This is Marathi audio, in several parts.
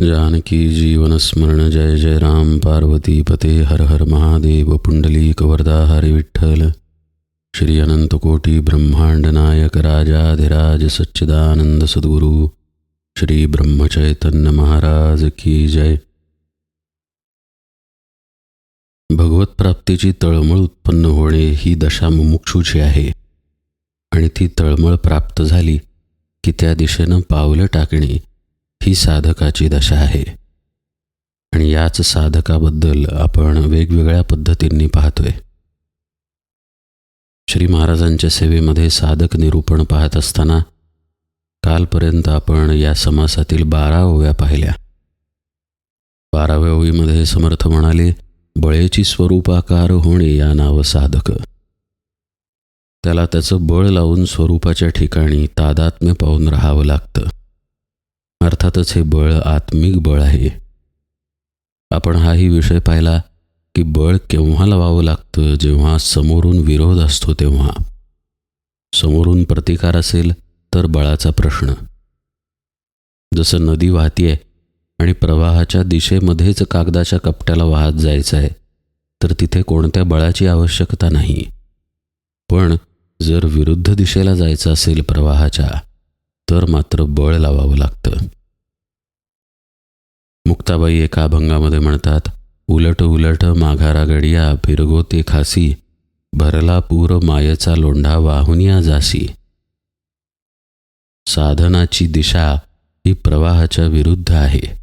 जानकी जीवनस्मरण जय जय राम। पार्वती पते हर हर महादेव। पुंडलीक वरदा हरि विठ्ठल। श्री अनंतकोटी ब्रह्मांड नायक राजाधिराज सच्चिदानंद सद्गुरु। श्री ब्रह्मचैतन्य महाराज की जय। भगवत प्राप्तीची तळमळ उत्पन्न होणे ही दशा मुमुक्षूची आहे. आणि ती तळमळ प्राप्त झाली की त्या दिशेनं पावलं टाकणे ही साधकाची दशा आहे. आणि याच साधकाबद्दल आपण वेगवेगळ्या पद्धतींनी पाहतोय. श्री महाराजांच्या सेवेमध्ये साधक निरूपण पाहत असताना कालपर्यंत आपण या समासातील बारा ओव्या पाहिल्या. बाराव्या ओवीमध्ये समर्थ म्हणाले बळेची स्वरूपाकार होणे या नाव साधक. त्याला त्याचं बळ लावून स्वरूपाच्या ठिकाणी तादात्म्य पाहून राहावं लागतं. अर्थातच हे बळ आत्मिक बळ आहे. आपण हाही विषय पाहिला की बळ केव्हा लावावं लागतं जेव्हा समोरून विरोध असतो तेव्हा. समोरून प्रतिकार असेल तर बळाचा प्रश्न. जसं नदी वाहतीये आणि प्रवाहाच्या दिशेमध्येच कागदाच्या कपट्याला वाहत जायचं आहे तर तिथे कोणत्या बळाची आवश्यकता नाही. पण जर विरुद्ध दिशेला जायचं असेल प्रवाहाच्या तर मात्र बळ लावावं लागतं. मुक्ताबाई एका अभंगामध्ये म्हणतात उलट उलट माघारा गडिया फिरगोते खासी भरला पूर मायेचा लोंढा वाहुनिया जासी. साधनाची दिशा ही प्रवाहाच्या विरुद्ध आहे.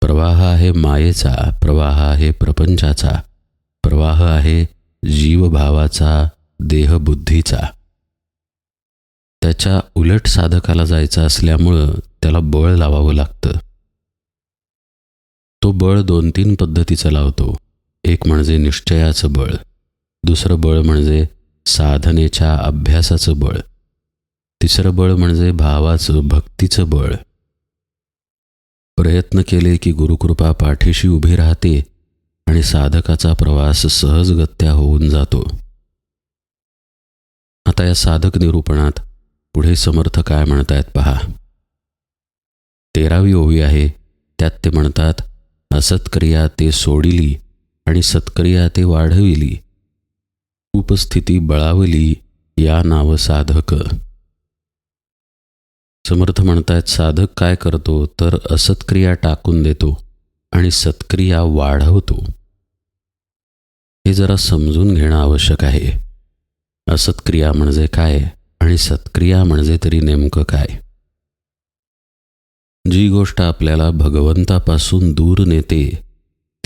प्रवाह आहे मायेचा प्रवाह आहे प्रपंचाचा प्रवाह आहे जीवभावाचा देहबुद्धीचा. त्याच्या उलट साधकाला जायचं असल्यामुळं त्याला बळ लावावं लागतं. तो बळ दोन तीन पद्धतीचं लावतो. एक म्हणजे निश्चयाचं बळ. दुसरं बळ म्हणजे साधनेच्या अभ्यासाचं बळ. तिसरं बळ म्हणजे भावाचं भक्तीचं बळ. प्रयत्न केले की गुरुकृपा पाठीशी उभी राहते आणि साधकाचा प्रवास सहजगत्या होऊन जातो. आता या साधक निरूपणात पुढे समर्थ काय म्हणतायत पहा. तेरावी ओवी आहे त्यात ते म्हणतात असत्क्रिया ते सोडिली आणि सत्क्रिया ते वाढविली. उपस्थिती बळावली या नाव साधक. समर्थ म्हणतायत साधक काय करतो तर असत्क्रिया टाकून देतो आणि सत्क्रिया वाढवतो. हे जरा समजून घेणं आवश्यक आहे. असत्क्रिया म्हणजे काय? आणि सत्क्रिया म्हणजे तरी नेमकं काय? जी गोष्ट आपल्याला भगवंतापासून दूर नेते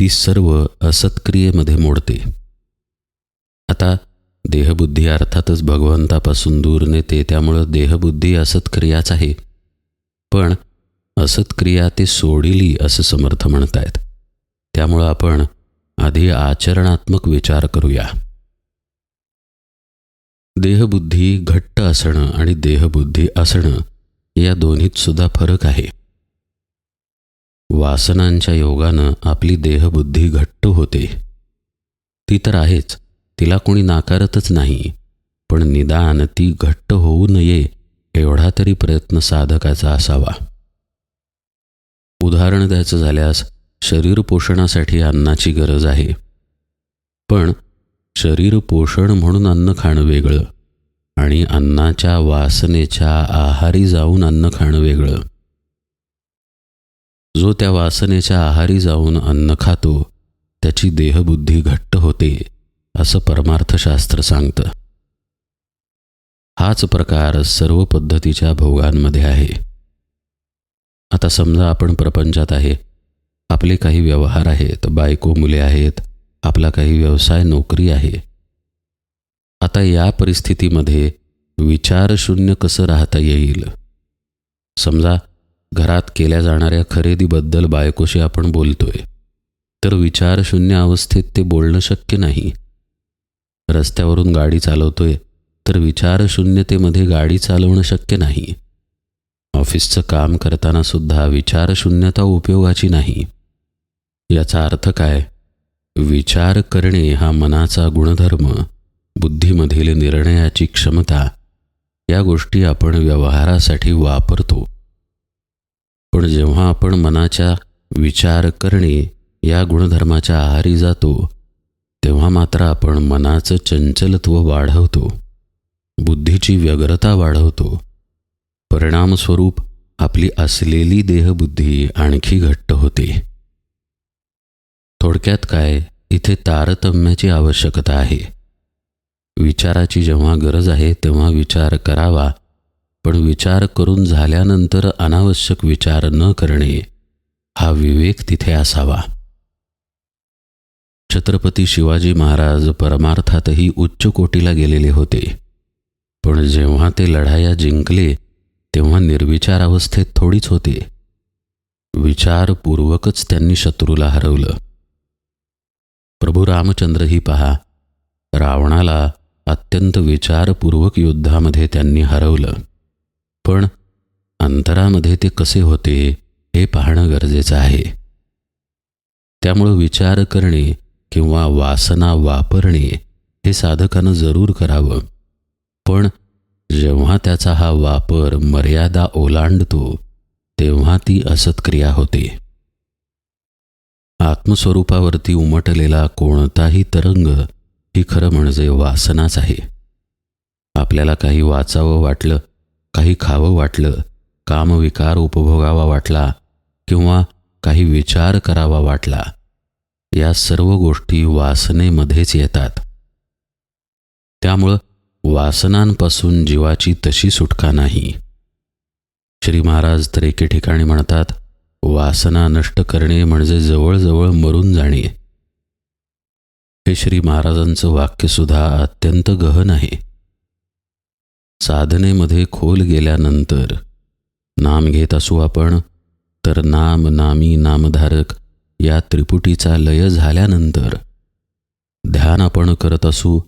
ती सर्व असत्क्रियेमध्ये मोडते. आता देहबुद्धी अर्थातच भगवंतापासून दूर नेते त्यामुळं देहबुद्धी असत्क्रियाच आहे. पण असत्क्रिया ते सोडिली असं समर्थ म्हणतायत. त्यामुळं आपण आधी आचरणात्मक विचार करूया. देहबुद्धी घट्ट असणं आणि देहबुद्धी असणं या दोन्हीत सुद्धा फरक आहे. वासनांच्या योगानं आपली देहबुद्धी घट्ट होते. ती तर आहेच तिला कोणी नाकारतच नाही पण निदान ती घट्ट होऊ नये एवढा तरी प्रयत्न साधकाचा असावा. उदाहरण द्यायचं झाल्यास शरीर पोषणासाठी अन्नाची गरज आहे. पण शरीर पोषण म्हणून अन्न खाणं वेगळं. आणि अन्नाच्या वासनेच्या आहारी जाऊन अन्न खाणं वेगळं. जो त्या वासनेच्या आहारी जाऊन अन्न खातो त्याची देहबुद्धी घट्ट होते असं परमार्थशास्त्र सांगतं. हाच प्रकार सर्व पद्धतीच्या भोगांमध्ये आहे. आता समजा आपण प्रपंचात आहे. आपले काही व्यवहार आहेत बायको मुले आहेत आपला काही व्यवसाय नोकरी आहे. आता या परिस्थितीमध्ये विचारशून्य कसं राहता येईल? समजा घरात केल्या जाणाऱ्या खरेदीबद्दल बायकोशी आपण बोलतोय. तर विचारशून्य अवस्थेत ते बोलणं शक्य नाही. रस्त्यावरून गाडी चालवतोय तर विचारशून्यतेमध्ये गाडी चालवणं शक्य नाही. ऑफिसचं काम करताना सुद्धा विचारशून्यता उपयोगाची नाही. याचा अर्थ काय? विचार करणे हा मनाचा गुणधर्म बुद्धीमधील निर्णयाची क्षमता या गोष्टी आपण व्यवहारासाठी वापरतो. पण जेव्हा आपण मनाच्या विचार करणे या गुणधर्माच्या आहारी जातो तेव्हा मात्र आपण मनाचं चंचलत्व वाढवतो. बुद्धीची व्यग्रता वाढवतो. परिणामस्वरूप आपली असलेली देहबुद्धी आणखी घट्ट होते. थोडक्यात काय? इथे तारतम्याची आवश्यकता आहे. विचाराची जेव्हा गरज आहे तेव्हा विचार करावा. पण विचार करून झाल्यानंतर अनावश्यक विचार न करणे हा विवेक तिथे असावा. छत्रपती शिवाजी महाराज परमार्थातही उच्च कोटीला गेलेले होते. पण जेव्हा ते लढाया जिंकले तेव्हा निर्विचार अवस्थेत थोडीच होते. विचारपूर्वकच त्यांनी शत्रूला हरवलं. प्रभू रामचंद्रही पहा. रावणाला अत्यंत विचारपूर्वक युद्धामध्ये त्यांनी हरवलं. पण अंतरामध्ये ते कसे होते हे पाहणं गरजेचं आहे. त्यामुळं विचार करणे किंवा वासना वापरणे हे साधकानं जरूर करावं. पण जेव्हा त्याचा हा वापर मर्यादा ओलांडतो तेव्हा ती असत्क्रिया होते. आत्मस्वरूपावरती उमटलेला कोणताही तरंग ही खरं म्हणजे वासनाच आहे. आपल्याला काही वाचावं वाटलं काही खावं वाटलं कामविकार उपभोगावा वाटला किंवा काही विचार करावा वाटला या सर्व गोष्टी वासनेमध्येच येतात. त्यामुळं वासनांपासून जीवाची तशी सुटका नाही. श्री महाराज तर एके ठिकाणी म्हणतात वासना नष्ट करणे म्हणजे जवळजवळ मरून जाणे. हे श्री महाराजांचं वाक्यसुद्धा अत्यंत गहन आहे. साधनेमध्ये खोल गेल्यानंतर नाम घेत असू आपण तर नाम नामी नामधारक या त्रिपुटीचा लय झाल्यानंतर ध्यान आपण करत असू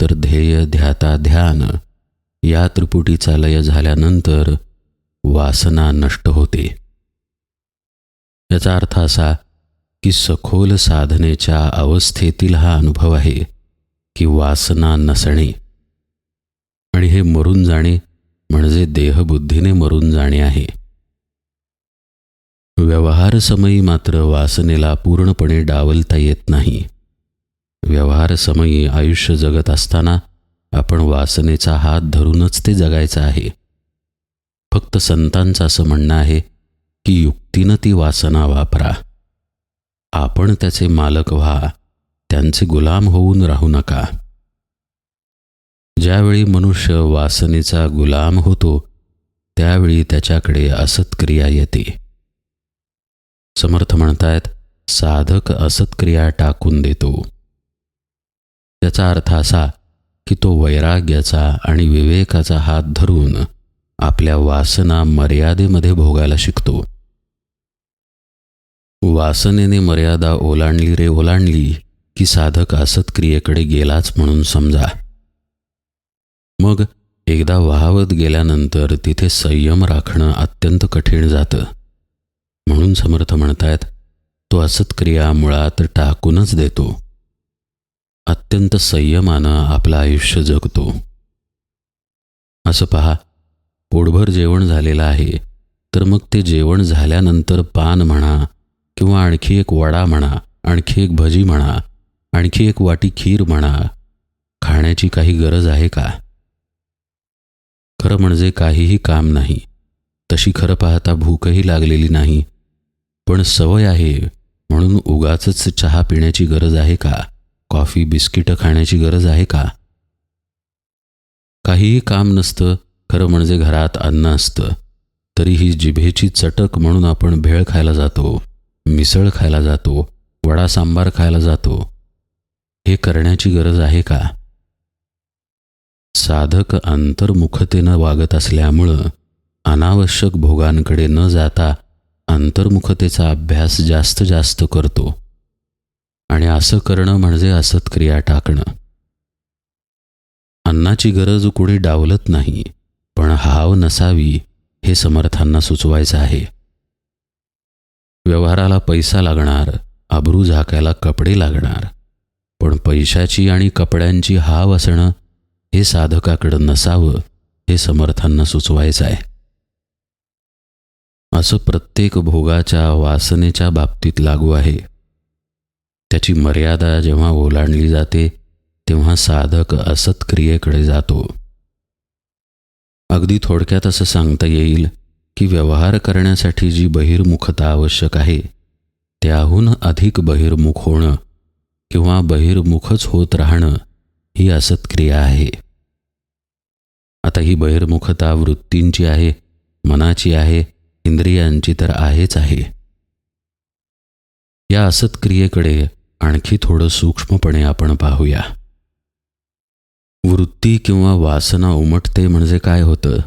तर ध्येय ध्याता ध्यान या त्रिपुटीचा लय झाल्यानंतर वासना नष्ट होते. याचा अर्थ असा की सखोल साधनेच्या अवस्थेतील हा अनुभव आहे की वासना नसणे. आणि हे मरून जाणे म्हणजे देहबुद्धीने मरून जाणे आहे. व्यवहारसमयी मात्र वासनेला पूर्णपणे डावलता येत नाही. व्यवहारसमयी आयुष्य जगत असताना आपण वासनेचा हात धरूनच ते जगायचं आहे. फक्त संतांचं असं म्हणणं आहे की युक्तीनं ती वासना वापरा. आपण त्याचे मालक व्हा त्यांचे गुलाम होऊन राहू नका. ज्यावेळी मनुष्य वासनेचा गुलाम होतो त्यावेळी त्याच्याकडे असत्क्रिया येते. समर्थ म्हणतायत साधक असत्क्रिया टाकून देतो. त्याचा अर्थ असा की तो वैराग्याचा आणि विवेकाचा हात धरून आपल्या वासना मर्यादेमध्ये भोगायला शिकतो. वासनेने मर्यादा ओलांडली रे ओलांडली की साधक असत्क्रियेकडे गेलाच म्हणून समजा. मग एकदा वाहवत गेल्यानंतर तिथे संयम राखणं अत्यंत कठीण जातं. म्हणून समर्थ म्हणतायत तो असत्क्रिया मुळात टाकूनच देतो. अत्यंत संयमानं आपलं आयुष्य जगतो. असं पहा पोटभर जेवण झालेलं आहे तर मग ते जेवण झाल्यानंतर पान म्हणा किंवा आणखी एक वडा म्हणा आणखी एक भजी म्हणा आणखी एक वाटी खीर म्हणा खाण्याची काही गरज आहे का? खरं म्हणजे काहीही काम नाही तशी खरं पाहता भूकही लागलेली नाही पण सवय आहे म्हणून उगाच चहा पिण्याची गरज आहे का? कॉफी बिस्किटं खाण्याची गरज आहे का? काहीही काम नसतं खरं म्हणजे घरात अन्न असतं. तरीही जिभेची चटक म्हणून आपण भेळ खायला जातो मिसळ खायला जातो वडा सांबार खायला जातो. हे करण्याची गरज आहे का? साधक अंतर्मुखतेनं वागत असल्यामुळं अनावश्यक भोगांकडे न जाता अंतर्मुखतेचा अभ्यास जास्त जास्त करतो. आणि असं करणं म्हणजे असत्क्रिया टाकणं. अन्नाची गरज कुणी डावलत नाही. पण हाव नसावी हे समर्थांना सुचवायचं आहे. व्यवहाराला पैसा लागणार आबरू झाकायला कपडे लागणार पण पैशाची आणि कपड्यांची हाव असणं हे साधकाकडं नसावं हे समर्थांना सुचवायचं आहे. असं प्रत्येक भोगाच्या वासनेच्या बाबतीत लागू आहे. त्याची मर्यादा जेव्हा ओलांडली जाते तेव्हा साधक असत क्रियेकडे जातो. अगदी थोडक्यात असं सांगता येईल की व्यवहार करण्यासाठी जी बहिर्मुखता आवश्यक आहे त्याहून अधिक बहिर्मुख होणं किंवा बहिर्मुखच होत राहणं ही असत्क्रिया आहे. आता ही बहिर्मुखता वृत्तींची आहे मनाची आहे इंद्रियांची तर आहेच आहे. या असत्क्रियेकडे आणखी थोडं सूक्ष्मपणे आपण पाहूया. वृत्ती किंवा वासना उमटते म्हणजे काय होतं?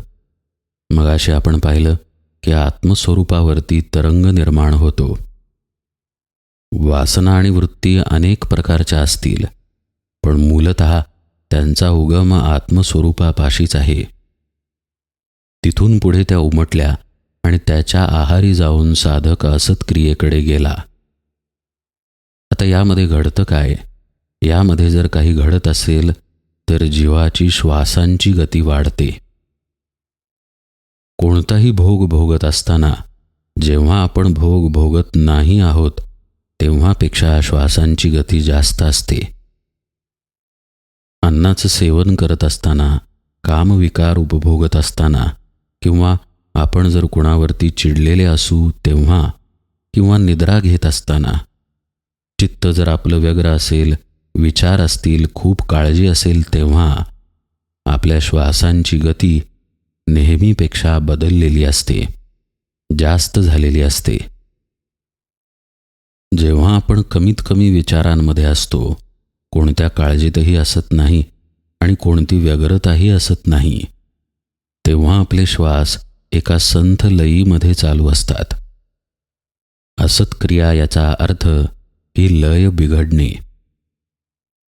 मग असे आपण पाहिलं की आत्मस्वरूपावरती तरंग निर्माण होतो. वासना आणि वृत्ती अनेक प्रकारच्या असतील पण मूलत त्यांचा उगम आत्मस्वरूपापाशीच आहे. तिथून पुढे त्या उमटल्या आणि त्याच्या आहारी जाऊन साधक असत्क्रियेकडे गेला. आता यामध्ये घडतं काय? यामध्ये जर काही घडत असेल तर जीवाची श्वासांची गती वाढते. कोणताही भोग भोगत असताना जेव्हा आपण भोग भोगत नाही आहोत तेव्हापेक्षा श्वासांची गती जास्त असते. अन्नाचं सेवन करत असताना कामविकार उपभोगत असताना किंवा आपण जर कुणावरती चिडलेले असू तेव्हा किंवा निद्रा घेत असताना चित्त जर आपलं व्यग्र असेल विचार असतील खूप काळजी असेल तेव्हा आपल्या श्वासांची गती नेहमीपेक्षा बदललेली असते जास्त झालेली असते. जेव्हा आपण कमीत कमी विचारांमध्ये असतो कोणत्या काळजीतही असत नाही आणि कोणती व्यग्रताही असत नाही तेव्हा आपले श्वास एका संथ लयीमध्ये चालू असतात. असत्क्रिया याचा अर्थ ही लय बिघडणे.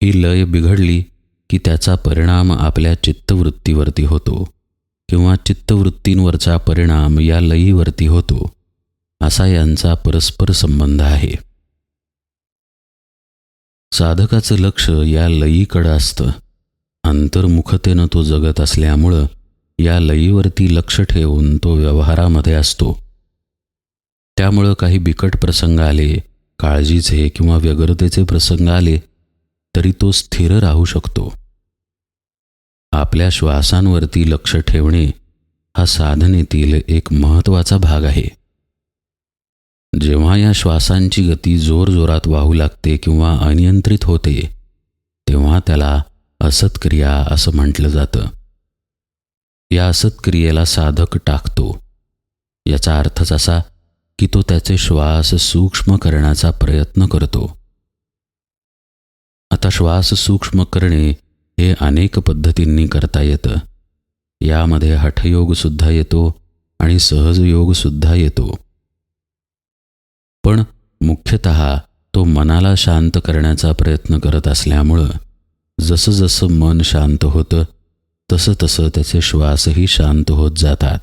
ही लय बिघडली की त्याचा परिणाम आपल्या चित्तवृत्तीवरती होतो किंवा चित्तवृत्तींवरचा परिणाम या लयीवरती होतो असा यांचा परस्पर संबंध आहे. साधकाचं लक्ष या लयीकडं असतं. अंतर्मुखतेनं तो जगत असल्यामुळं या लयीवरती लक्ष ठेवून तो व्यवहारामध्ये असतो. त्यामुळं काही बिकट प्रसंग आले काळजीचे किंवा व्यग्रतेचे प्रसंग आले तरी तो स्थिर राहू शकतो. आपल्या श्वासांवरती लक्ष ठेवणे हा साधनेतील एक महत्त्वाचा भाग आहे. जेव्हा या श्वासांची गती जोरजोरात वाहू लागते किंवा अनियंत्रित होते तेव्हा त्याला असत्क्रिया असं म्हटलं जातं. या असत्क्रियेला साधक टाकतो. याचा अर्थच असा की तो त्याचे श्वास सूक्ष्म करण्याचा प्रयत्न करतो. आता श्वास सूक्ष्म करणे हे अनेक पद्धतींनी करता येतं. यामध्ये हठयोगसुद्धा येतो आणि सहजयोगसुद्धा येतो. पण मुख्यत तो मनाला शांत करण्याचा प्रयत्न करत असल्यामुळं जसंजसं मन शांत होतं तसं तसं त्याचे श्वासही शांत होत जातात.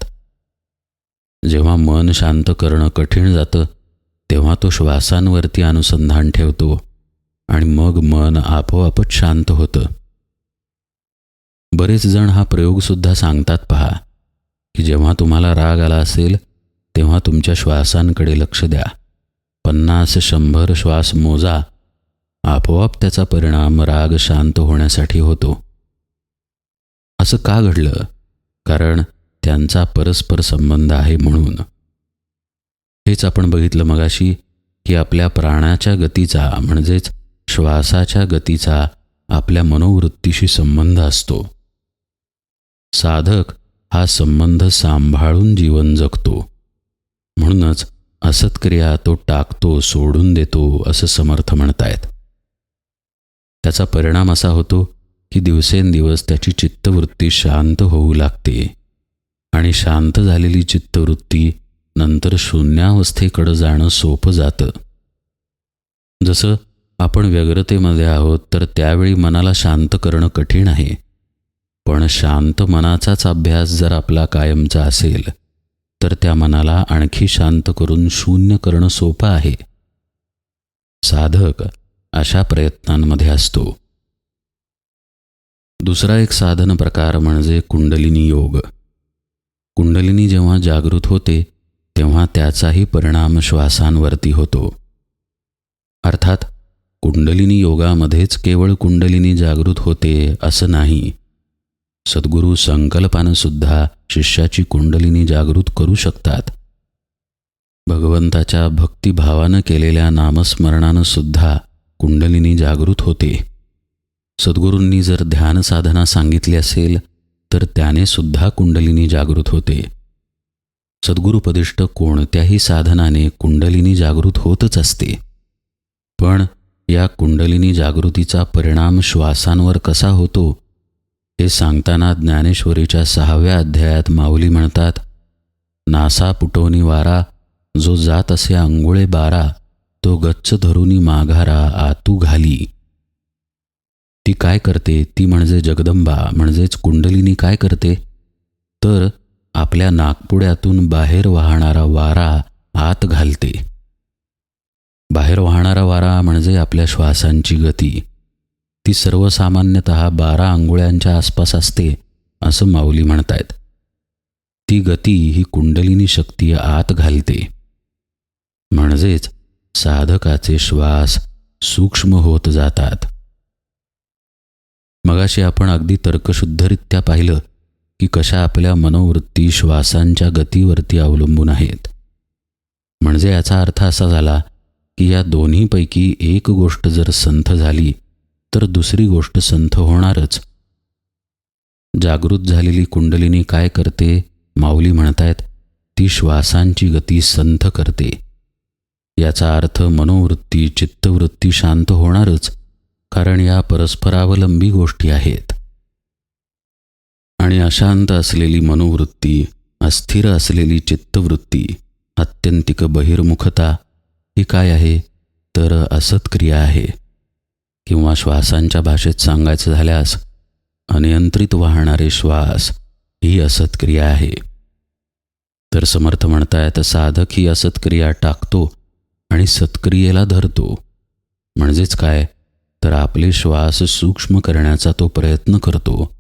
जेव्हा मन शांत करणं कठीण जातं तेव्हा तो श्वासांवरती अनुसंधान ठेवतो. आणि मग मन आपोआपच शांत होतं. बरेच जण हा प्रयोगसुद्धा सांगतात पहा की जेव्हा तुम्हाला राग आला असेल तेव्हा तुमच्या श्वासांकडे लक्ष द्या. पन्नास शंभर श्वास मोजा. आपोआप त्याचा परिणाम राग शांत होण्यासाठी होतो. असं का घडलं? कारण त्यांचा परस्पर संबंध आहे म्हणून. हेच आपण बघितलं मगाशी की आपल्या प्राणाच्या गतीचा म्हणजेच श्वासाच्या गतीचा आपल्या मनोवृत्तीशी संबंध असतो. साधक हा संबंध सांभाळून जीवन जगतो. म्हणूनच असत्क्रिया तो टाकतो सोडून देतो असं समर्थ म्हणतायत. त्याचा परिणाम असा होतो की दिवसेंदिवस त्याची चित्तवृत्ती शांत होऊ लागते आणि शांत झालेली चित्तवृत्ती नंतर शून्यावस्थेकडं जाणं सोपं जातं. जसं आपण व्यग्रतेमध्ये आहोत तर त्यावेळी मनाला शांत करणं कठीण आहे. पण शांत मनाचाच अभ्यास जर आपला कायमचा असेल तर त्या मनाला आणखी शांत करून शून्य करणं सोपं आहे. साधक अशा प्रयत्नांमध्ये असतो. दुसरा एक साधन प्रकार म्हणजे कुंडलिनी योग. कुंडलिनी जेव्हा जागृत होते तेव्हा त्याचाही परिणाम श्वासांवरती होतो. अर्थात कुंडलिनी योगामध्येच केवळ कुंडलिनी जागृत होते असं नाही. सद्गुरू संकल्पानं सुद्धा शिष्याची कुंडलिनी जागृत करू शकतात. भगवंताच्या भक्तिभावानं केलेल्या नामस्मरणानं सुद्धा कुंडलिनी जागृत होते. सद्गुरूंनी जर ध्यानसाधना सांगितली असेल तर त्याने सुद्धा कुंडलिनी जागृत होते. सद्गुरुपदिष्ट कोणत्याही साधनाने कुंडलिनी जागृत होतच असते. पण या कुंडलिनी जागृतीचा परिणाम श्वासांवर कसा होतो हे सांगताना ज्ञानेश्वरीच्या सहाव्या अध्यायात माऊली म्हणतात नासा पुटवणी वारा जो जात असे आंघोळे बारा तो गच्च धरूनी माघारा आतू घाली. ती काय करते? ती म्हणजे जगदंबा म्हणजेच कुंडलिनी काय करते? तर आपल्या नागपुड्यातून बाहेर वाहणारा वारा आत घालते. बाहेर वाहणारा वारा म्हणजे आपल्या श्वासांची गती. ती सर्वसामान्यत बारा आंघोळ्यांच्या आसपास असते असं माऊली म्हणतायत. ती गती ही कुंडलिनी शक्ती आत घालते. म्हणजेच साधकाचे श्वास सूक्ष्म होत जातात. मगाशी आपण अगदी तर्कशुद्धरित्या पाहिलं की कशा आपल्या मनोवृत्ती श्वासांच्या गतीवरती अवलंबून आहेत. म्हणजे याचा अर्थ असा झाला या दोन्हीपैकी एक गोष्ट जर संथ झाली तर दुसरी गोष्ट संथ होणारच. जागृत झालेली कुंडलिनी काय करते? माऊली म्हणतायत ती श्वासांची गती संथ करते. याचा अर्थ मनोवृत्ती चित्तवृत्ती शांत होणारच कारण या परस्परावलंबी गोष्टी आहेत. आणि अशांत असलेली मनोवृत्ती अस्थिर असलेली चित्तवृत्ती अत्यंतिक बहिर्मुखता ही काय आहे? तर असत्क्रिया आहे. किंवा श्वासांच्या भाषेत सांगायचं झाल्यास अनियंत्रित वाहणारे श्वास ही असत्क्रिया आहे. तर समर्थ म्हणतायत साधक ही असत्क्रिया टाकतो आणि सत्क्रियेला धरतो. म्हणजेच काय? तर आपले श्वास सूक्ष्म करण्याचा तो प्रयत्न करतो.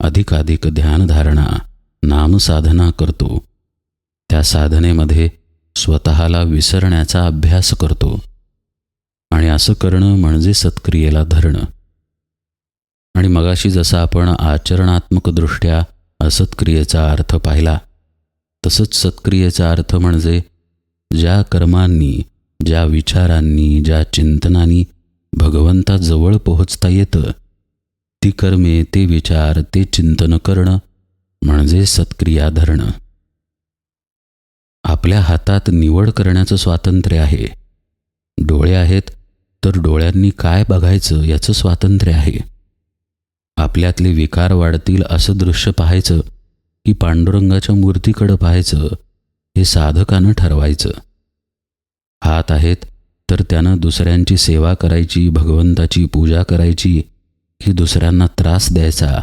अधिकाधिक ध्यानधारणा नामसाधना करतो. त्या साधनेमध्ये स्वतःला विसरण्याचा अभ्यास करतो. आणि असं करणं म्हणजे सत्क्रियेला धरणं. आणि मगाशी जसं आपण आचरणात्मकदृष्ट्या असत्क्रियेचा अर्थ पाहिला तसंच सत्क्रियेचा अर्थ म्हणजे ज्या कर्मांनी ज्या विचारांनी ज्या चिंतनांनी भगवंताजवळ पोहोचता येतं ती कर्मे ते विचार ते चिंतन करणं म्हणजे सत्क्रिया धरणं. आपल्या हातात निवड करण्याचं स्वातंत्र्य आहे. डोळे आहेत तर डोळ्यांनी काय बघायचं याचं स्वातंत्र्य आहे. आपल्यातले विकार वाढतील असं दृश्य पाहायचं की पांडुरंगाच्या मूर्तीकडं पाहायचं हे साधकानं ठरवायचं. हात आहेत तर त्यानं दुसऱ्यांची सेवा करायची भगवंताची पूजा करायची की दुसऱ्यांना त्रास द्यायचा.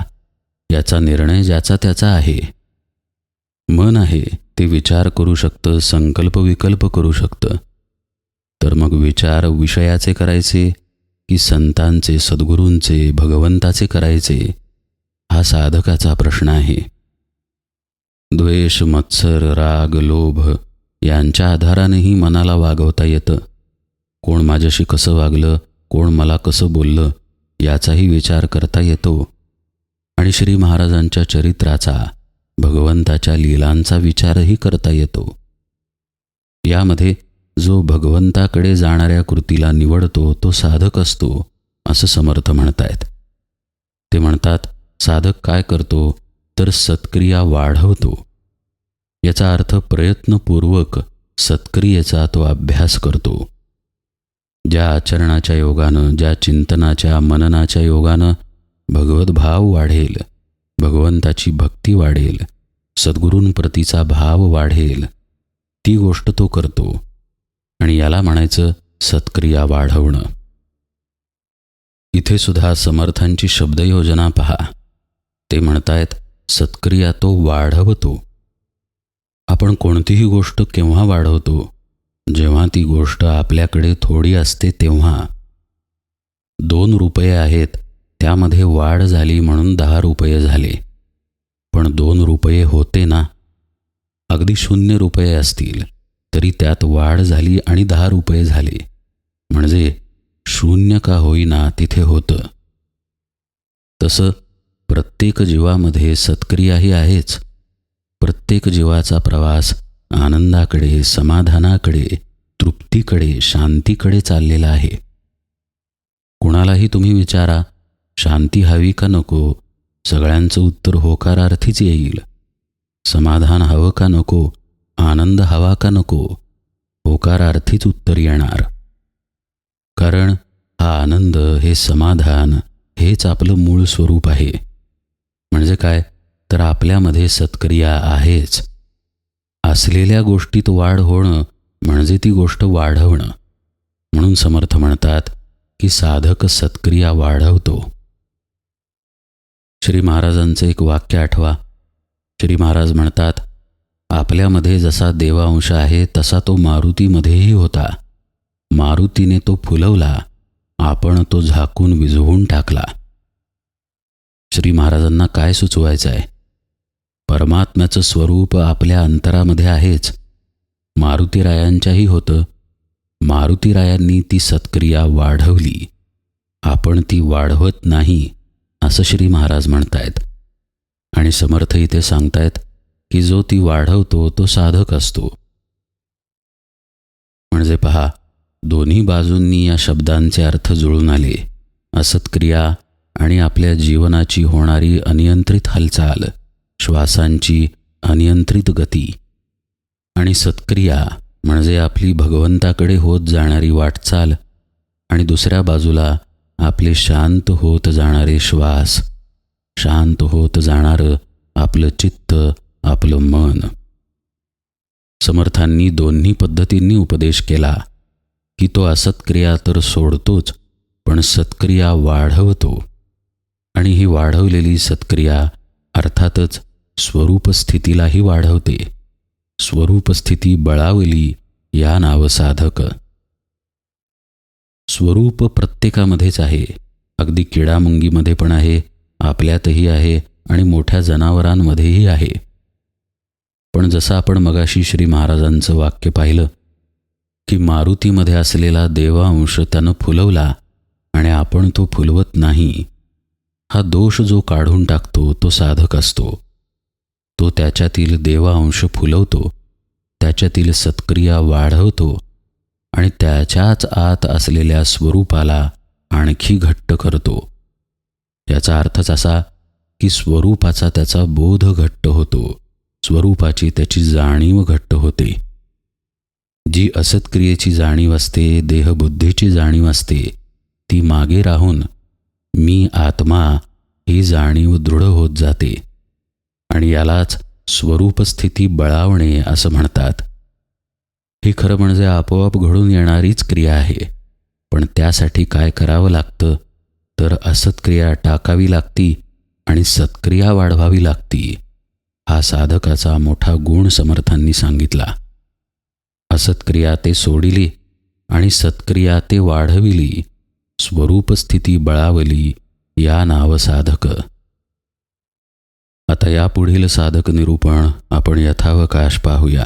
याचा निर्णय ज्याचा त्याचा आहे. मन आहे ते विचार करू शकतं संकल्प विकल्प करू शकतं. तर मग विचार विषयाचे करायचे की संतांचे सद्गुरूंचे भगवंताचे करायचे? हा साधकाचा प्रश्न आहे. द्वेष मत्सर राग लोभ यांच्या आधारानेही मनाला वागवता येतं. कोण माझ्याशी कसं वागलं कोण मला कसं बोललं याचाही विचार करता येतो. आणि श्री महाराजांच्या चरित्राचा भगवंताच्या लीलांचा विचारही करता येतो. यामध्ये जो भगवंताकडे जाणाऱ्या कृतीला निवडतो तो साधक असतो असं समर्थ म्हणतायत. ते म्हणतात साधक काय करतो तर सत्क्रिया वाढवतो. याचा अर्थ प्रयत्नपूर्वक सत्क्रियेचा तो अभ्यास करतो. ज्या आचरणाच्या योगानं ज्या चिंतनाच्या मननाच्या योगानं भगवद्भाव वाढेल भगवंताची भक्ती वाढेल सद्गुरूंप्रतीचा भाव वाढेल. ती गोष्ट तो करतो. आणि याला म्हणायचं सत्क्रिया वाढवणं. इथे सुद्धा समर्थांची शब्दयोजना पहा. ते म्हणतायत सत्क्रिया तो वाढवतो. आपण कोणतीही गोष्ट केव्हा वाढवतो? जेव्हा ती गोष्ट आपल्याकडे थोडी असते तेव्हा. दोन रुपये आहेत त्यामध्ये वाढ झाली म्हणून दहा रुपये झाले. पण दोन रुपये होते ना? अगदी शून्य रुपये असतील तरी त्यात वाढ झाली आणि दहा रुपये झाले. म्हणजे शून्य का होईना तिथे होतं. तसं प्रत्येक जीवामध्ये सत्क्रियाही आहेच. प्रत्येक जीवाचा प्रवास आनंदाकडे समाधानाकडे तृप्तीकडे शांतीकडे चाललेला आहे. कुणालाही तुम्ही विचारा शांती हवी का नको? सगळ्यांचं उत्तर होकारार्थीच येईल. समाधान हवं का नको? आनंद हवा का नको? होकारार्थीच उत्तर येणार. कारण हा आनंद हे समाधान हेच आपलं मूळ स्वरूप आहे. म्हणजे काय? तर आपल्यामध्ये सत्क्रिया आहेच. असलेल्या गोष्टीत वाढ होणं म्हणजे ती गोष्ट वाढवणं. म्हणून समर्थ म्हणतात की साधक सत्क्रिया वाढवतो. श्री महाराजांचं एक वाक्य आठवा. श्री महाराज म्हणतात आपल्यामध्ये जसा देवांश आहे तसा तो मारुतीमध्येही होता. मारुतीने तो फुलवला आपण तो झाकून विझवून टाकला. श्री महाराजांना काय सुचवायचं आहे परमात्म्याचं स्वरूप आपल्या अंतरामध्ये आहेच. मारुतीरायांच्याही होतं. मारुतीरायांनी ती सत्क्रिया वाढवली. आपण ती वाढवत नाही. असं श्री महाराज म्हणतायत. आणि समर्थ इथे सांगतायत की जो ती वाढवतो तो साधक असतो. म्हणजे पहा दोन्ही बाजूंनी या शब्दांचे अर्थ जुळून आले. असत्क्रिया आणि आपल्या जीवनाची होणारी अनियंत्रित हालचाल श्वासांची अनियंत्रित गती. आणि सत्क्रिया म्हणजे आपली भगवंताकडे होत जाणारी वाटचाल आणि दुसऱ्या बाजूला आपले शांत होत जाणारे श्वास शांत होत जाणारं आपलं चित्त आपलं मन. समर्थांनी दोन्ही पद्धतींनी उपदेश केला की तो असत्क्रिया तर सोडतोच पण सत्क्रिया वाढवतो. आणि ही वाढवलेली सत्क्रिया अर्थातच स्वरूपस्थितीलाही वाढवते. स्वरूपस्थिती बळावली या नाव साधक स्वरूप प्रत्येकामध्येच आहे. अगदी किडामुंगीमध्ये पण आहे आपल्यातही आहे आणि मोठ्या जनावरांमध्येही आहे. पण जसं आपण मगाशी श्री महाराजांचं वाक्य पाहिलं की मारुतीमध्ये असलेला देवांश त्यानं फुलवला आणि आपण तो फुलवत नाही हा दोष जो काढून टाकतो तो साधक असतो. तो त्याच्यातील देवांश फुलवतो त्याच्यातील सत्क्रिया वाढवतो आणि त्याच्याच आत असलेल्या स्वरूपाला आणखी घट्ट करतो. याचा अर्थच असा की स्वरूपाचा त्याचा बोध घट्ट होतो. स्वरूपाची त्याची जाणीव घट्ट होते. जी असत्क्रियेची जाणीव असते देहबुद्धीची जाणीव असते ती मागे राहून मी आत्मा ही जाणीव दृढ होत जाते. आणि यालाच स्वरूपस्थिती बळावणे असं म्हणतात. ही खरं म्हणजे आपोआप घडून येणारीच क्रिया आहे. पण त्यासाठी काय करावं लागतं? तर असत्क्रिया टाकावी लागती आणि सत्क्रिया वाढवावी लागती हा साधकाचा मोठा गुण समर्थांनी सांगितला. असत्क्रिया ते सोडिली आणि सत्क्रिया ते वाढविली स्वरूपस्थिती बळावली या नाव साधक. आता यापुढील साधक निरूपण आपण यथावकाश पाहूया.